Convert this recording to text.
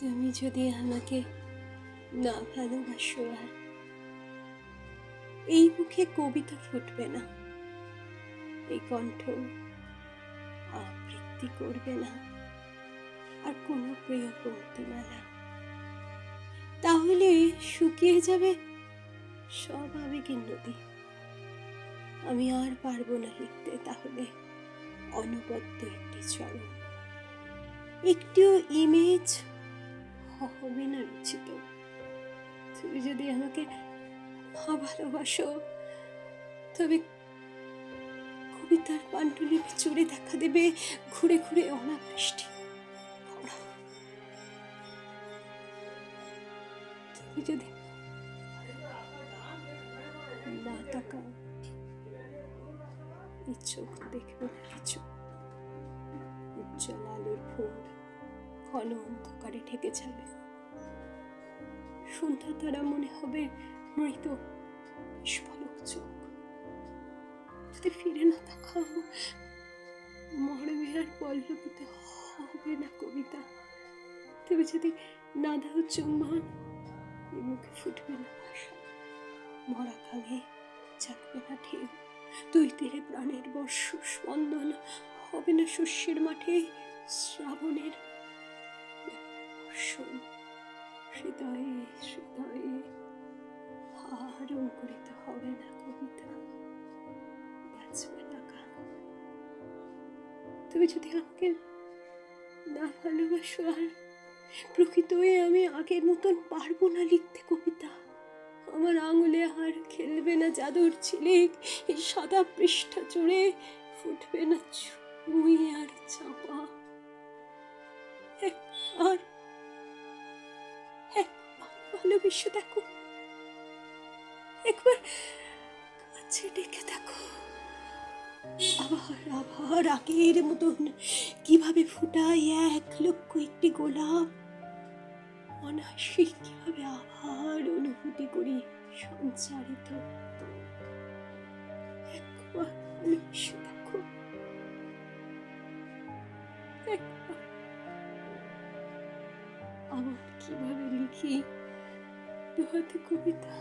তুমি যদি আমাকে না ভালোবাসো আর এই মুখে কবিতা ফুটবে না, এই কণ্ঠ আবৃত্তি করবে না, আর কোনো প্রিয় পঙ্ক্তিমালা তাহলে শুকিয়ে যাবে সব আবেগের নদী। আমি আর পারব না লিখতে তাহলে অনবদ্য একটি চরণ। একটিও ইমেজ আমাকে ভালোবাসো। তবে কবিতার পাণ্ডুলিপি চড়ে দেখা দেবে ঘুরে ঘুরে অনাবৃষ্টি। তুমি যদি না তাকাও, এই চোখ দেখবে না কিছু। উজ্জ্বল আলোর ভোর ঘন অন্ধকারে ঢেকে যাবে সন্ধ্যা তারা মনে হবে মৃত। নিষ্পলক চোখ। যদি ফিরে না তাকাও মরবে পল্লবিতে হবে না কবিতা। তুমি যদি না দাও চুম্বন মুখে ফুটবে না ভাষা মরা কালে জাগবে না ঢেউ। দুই তীরে প্রাণের বর্ষ স্পন্দন হবে না শস্যের মাঠে। শ্রাবণের হৃদয়ে হৃদয়ে আর অঙ্কুরিত হবে না কবিতা। বাঁচবে না গান তুমি যদি আমাকে না ভালোবাসো আর প্রকৃত হয়ে আমি আগের মতন পারব না লিখতে কবিতা, আমার আঙুলে আর খেলবে না জাদুর ছিলিক এই সাদা পৃষ্ঠা জুড়ে ফুটবে না ছুঁই একবার ভালোবেসে দেখো। একবার কাছে ডেকে দেখো। আবার আবার আগের মতন কীভাবে ফুটাই এক লক্ষ একটি গোলাপ। অনায়াসে কীভাবে আবার অনুভূতি করি সঞ্চারিত একবার ভালোবেসে আবার কীভাবে লিখি? দু হাতে কবিতা।